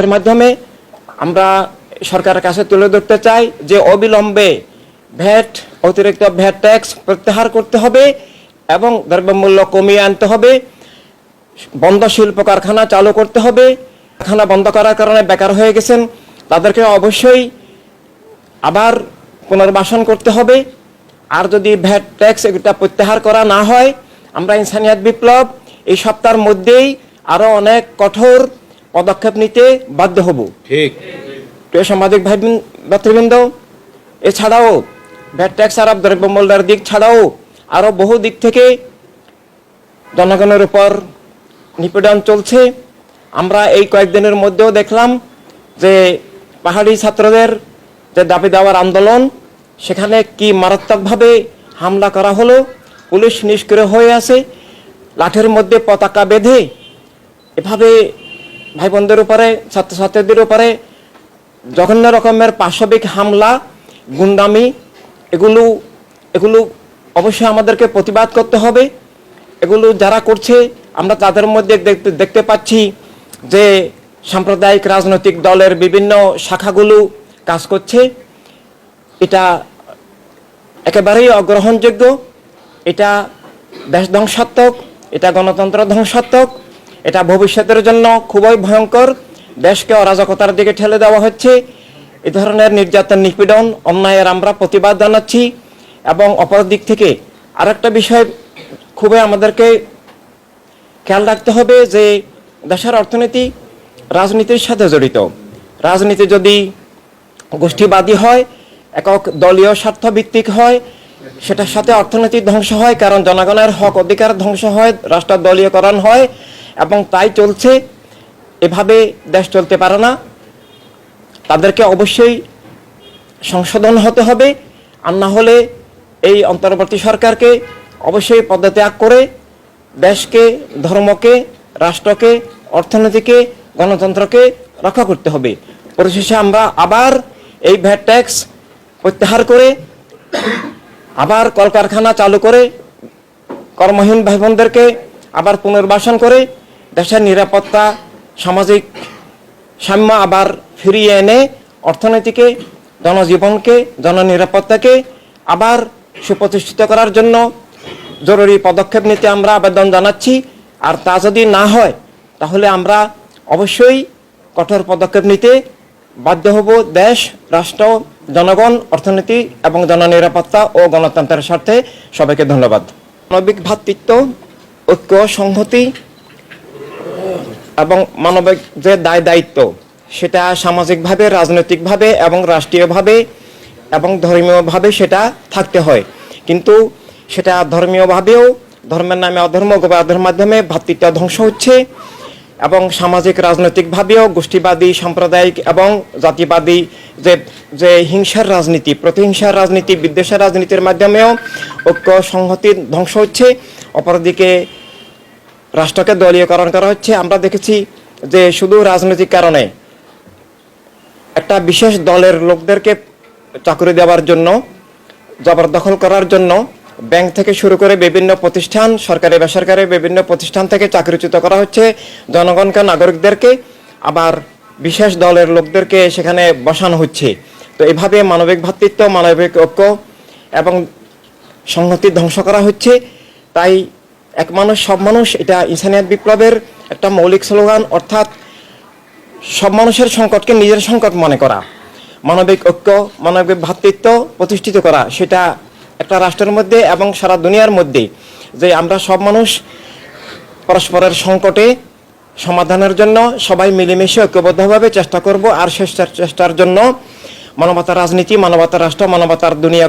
এর মাধ্যমে আমরা সরকারের কাছে তুলে ধরতে চাই যে অবিলম্বে ভ্যাট, অতিরিক্ত ভ্যাট ট্যাক্স প্রত্যাহার করতে হবে এবং দ্রব্যমূল্য কমিয়ে আনতে হবে। বন্ধ শিল্প কারখানা চালু করতে হবে। কারখানা বন্ধ করার কারণে বেকার হয়ে গেছেন। তাদেরকে অবশ্যই আবার পুনর্বাসন করতে হবে। আর যদি ভ্যাট ট্যাক্স এটা প্রত্যাহার করা না হয়, আমরা ইনসানিয়াত বিপ্লব এই সপ্তাহের মধ্যেই আরও অনেক কঠোর পদক্ষেপ নিতে বাধ্য হব। ঠিক। প্রিয় সাংবাদিক ভাই বোন- ভাতৃবৃন্দ এছাড়াও ভ্যাট ট্যাক্স আরব দ্রব্যমূল্যের দিক ছাড়াও আরও বহু দিক থেকে জনগণের উপর নিপীড়ন চলছে। আমরা এই কয়েকদিনের মধ্যেও দেখলাম যে পাহাড়ি ছাত্রদের যে দাবি দেওয়ার আন্দোলন সেখানে কি মারাত্মকভাবে হামলা করা হলো পুলিশ নিষ্ক্রিয় হয়ে আছে লাঠের মধ্যে পতাকা বেঁধে এভাবে ভাই বোনদের উপরে, ছাত্রছাত্রীদের উপরে জঘন্য রকমের পাশবিক হামলা, গুন্ডামি, এগুলো এগুলো অবশ্যই আমাদেরকে প্রতিবাদ করতে হবে। এগুলো যারা করছে, আমরা তাদের মধ্যে দেখতে দেখতে পাচ্ছি যে সাম্প্রদায়িক রাজনৈতিক দলের বিভিন্ন শাখাগুলো কাজ করছে। এটা একেবারেই অগ্রহণযোগ্য। এটা দেশ ধ্বংসাত্মক এটা গণতন্ত্র ধ্বংসাত্মক। এটা ভবিষ্যতের জন্য খুবই ভয়ঙ্কর। দেশকে অরাজকতার দিকে ঠেলে দেওয়া হচ্ছে। এ ধরনের নির্যাতন, নিপীড়ন, অন্যায়ের আমরা প্রতিবাদ জানাচ্ছি এবং অপর দিক থেকে আরেকটা বিষয় খুবই আমাদেরকে খেয়াল রাখতে হবে যে দেশের অর্থনীতি রাজনীতির সাথে জড়িত। রাজনীতি যদি গোষ্ঠীবাদী হয়, একক দলীয় স্বার্থ ভিত্তিক হয়, সেটার সাথে অর্থনৈতিক ধ্বংস হয়, কারণ জনগণের হক অধিকার ধ্বংস হয় রাষ্ট্র দলীয়করণ হয় এবং তাই চলছে। এভাবে দেশ চলতে পারে না। তাদেরকে অবশ্যই সংশোধন হতে হবে। আর না হলে এই অন্তর্বর্তী সরকারকে অবশ্যই পদত্যাগ করে দেশকে, ধর্মকে, রাষ্ট্রকে, অর্থনীতিকে, গণতন্ত্রকে রক্ষা করতে হবে। পরিশেষে আমরা আবার এই ভ্যাট ট্যাক্স প্রত্যাহার করে, আবার কলকারখানা চালু করে, কর্মহীন ভাই বোনদেরকে আবার পুনর্বাসন করে দেশের নিরাপত্তা, সামাজিক সাম্য আবার ফিরিয়ে এনে অর্থনীতিকে, জনজীবনকে, জননিরাপত্তাকে আবার সুপ্রতিষ্ঠিত করার জন্য জরুরি পদক্ষেপ নিতে আমরা আবেদন জানাচ্ছি। আর তা যদি না হয়, তাহলে আমরা অবশ্যই কঠোর পদক্ষেপ নিতে বাধ্য হব দেশ, রাষ্ট্র, জনগণ, অর্থনীতি এবং জননিরাপত্তা ও গণতন্ত্রের স্বার্থে। সবাইকে ধন্যবাদ। মানবিক ভ্রাতৃত্ব ঐক্য, সংহতি এবং মানবিক যে দায় দায়িত্ব, সেটা সামাজিকভাবে, রাজনৈতিকভাবে এবং রাষ্ট্রীয়ভাবে এবং ধর্মীয়ভাবে সেটা থাকতে হয়। কিন্তু সেটা ধর্মীয়ভাবেও, ধর্মের নামে অধর্ম গোবাধের মাধ্যমে ভাতৃত্ব ধ্বংস হচ্ছে এবং সামাজিক, রাজনৈতিকভাবেও গোষ্ঠীবাদী, সাম্প্রদায়িক এবং জাতিবাদী যে যে হিংসার রাজনীতি, প্রতিহিংসার রাজনীতি, বিদ্বেষের রাজনীতির মাধ্যমেও ঐক্য সংহতি ধ্বংস হচ্ছে। অপরদিকে রাষ্ট্রকে দলীয়করণ করা হচ্ছে। আমরা দেখেছি যে শুধু রাজনৈতিক কারণে একটা বিশেষ দলের লোকদেরকে চাকরি দেওয়ার জন্য, জবরদখল করার জন্য ব্যাংক থেকে শুরু করে বিভিন্ন প্রতিষ্ঠান, সরকারি, বেসরকারি বিভিন্ন প্রতিষ্ঠান থেকে চাকরিচ্যুত করা হচ্ছে। জনগণকে নাগরিকদেরকে আবার বিশেষ দলের লোকদেরকে সেখানে বসানো হচ্ছে। তো এভাবে মানবিক ভ্রাতৃত্ব মানবিক ঐক্য এবং সংহতি ধ্বংস করা হচ্ছে। তাই এক মানুষ, সব মানুষ, এটা ইনসানিয়াত বিপ্লবের একটা মৌলিক স্লোগান, অর্থাৎ সব মানুষের সংকটকে নিজের সংকট মনে করা, মানবিক ঐক্য, মানবিক ভ্রাতৃত্ব প্রতিষ্ঠিত করা, সেটা একটা রাষ্ট্রের মধ্যে এবং সারা দুনিয়ার মধ্যে, যে আমরা সব মানুষ পরস্পরের সংকটে সমাধানের জন্য সবাই মিলেমিশে ঐক্যবদ্ধভাবে চেষ্টা করব, আর চেষ্টার চেষ্টার জন্য মানবতার রাজনীতি, মানবতার রাষ্ট্র, মানবতার দুনিয়া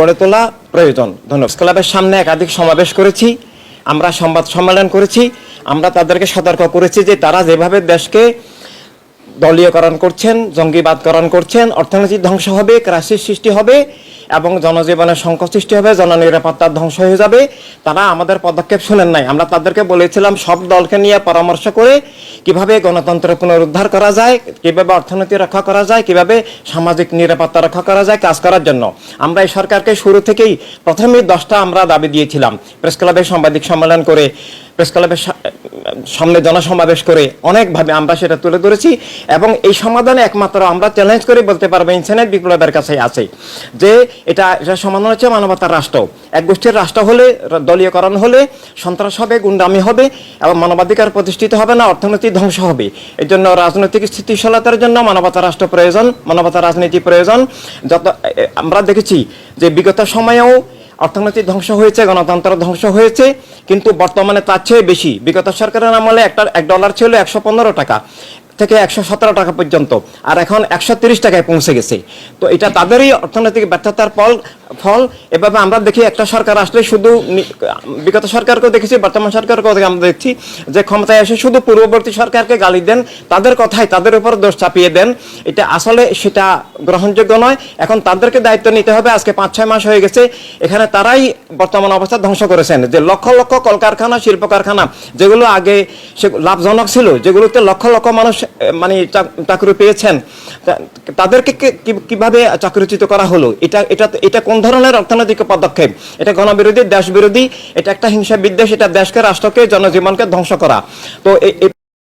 গড়ে তোলা প্রয়োজন। ধন্যবাদ। ক্লাবের সামনে একাধিক সমাবেশ করেছি। আমরা সংবাদ সম্মেলন করেছি, আমরা তাদেরকে সতর্ক করেছি যে তারা যেভাবে দেশকে দলীয়করণ করছেন, জঙ্গিবাদকরণ করছেন অর্থনৈতিক ধ্বংস হবে ক্রাইসিস সৃষ্টি হবে এবং জনজীবনের সংকট সৃষ্টি হবে জননিরাপত্তার ধ্বংস হয়ে যাবে। তারা আমাদের পদক্ষেপ শুনেন নাই। আমরা তাদেরকে বলেছিলাম, সব দলকে নিয়ে পরামর্শ করে কীভাবে গণতন্ত্র পুনরুদ্ধার করা যায়, কীভাবে অর্থনীতি রক্ষা করা যায়, কীভাবে সামাজিক নিরাপত্তা রক্ষা করা যায় কাজ করার জন্য। আমরা এই সরকারকে শুরু থেকেই প্রথমেই দশটা আমরা দাবি দিয়েছিলাম। প্রেস ক্লাবে সাংবাদিক সম্মেলন করে, প্রেস ক্লাবের সামনে জনসমাবেশ করে অনেকভাবে আমরা সেটা তুলে ধরেছি এবং এই সমাধানে একমাত্র আমরা চ্যালেঞ্জ করে বলতে পারব ইনসানের বিপ্লবের কাছে আছে। যে এটা এটা সমাধান হচ্ছে মানবতার রাষ্ট্র। এক গোষ্ঠীর রাষ্ট্র হলে, দলীয়করণ হলে, সন্ত্রাস হবে, গুন্ডামি হবে, এবং মানবাধিকার প্রতিষ্ঠিত হবে না, অর্থনীতি ধ্বংস হবে। এই জন্য রাজনৈতিক স্থিতিশীলতার জন্য মানবতা রাষ্ট্র প্রয়োজন মানবতা রাজনীতি প্রয়োজন। যত আমরা দেখেছি যে বিগত সময়েও অর্থনীতি ধ্বংস হয়েছে, গণতন্ত্র ধ্বংস হয়েছে, কিন্তু বর্তমানে তার চেয়ে বেশি। বিগত সরকারের আমলে একটা এক ডলার ছিল একশো পনেরো টাকা। থেকে একশো সতেরো টাকা পর্যন্ত। আর এখন একশো তিরিশ টাকায় পৌঁছে গেছে। তো এটা তাদেরই অর্থনৈতিক ব্যর্থতার ফল। ফল। এভাবে আমরা দেখি একটা সরকার আসলে শুধু বিগত সরকারকেও দেখেছি, বর্তমান সরকারকেও আমরা দেখছি যে ক্ষমতায় এসে শুধু পূর্ববর্তী সরকারকে গালি দেন, তাদের কথাই তাদের উপর দোষ চাপিয়ে দেন। এটা আসলে সেটা গ্রহণযোগ্য নয়। এখন তাদেরকে দায়িত্ব নিতে হবে। আজকে পাঁচ, ছয় মাস হয়ে গেছে। এখানে তারাই বর্তমান অবস্থা ধ্বংস করেছেন। যে লক্ষ লক্ষ কলকারখানা শিল্প কারখানা যেগুলো আগে সে লাভজনক ছিল, যেগুলোতে লক্ষ লক্ষ মানুষ মানে চাক- চাকরি পেয়েছেন তাদেরকে কীভাবে চাকরিচ্যুত করা হলো? এটা এটা এটা কোন ধরনের অর্থনৈতিক পদক্ষেপ। এটা গণবিরোধী দেশ বিরোধী এটা একটা হিংসা বিদ্বেষ এটা দেশকে, রাষ্ট্রকে, জনজীবনকে ধ্বংস করা। তো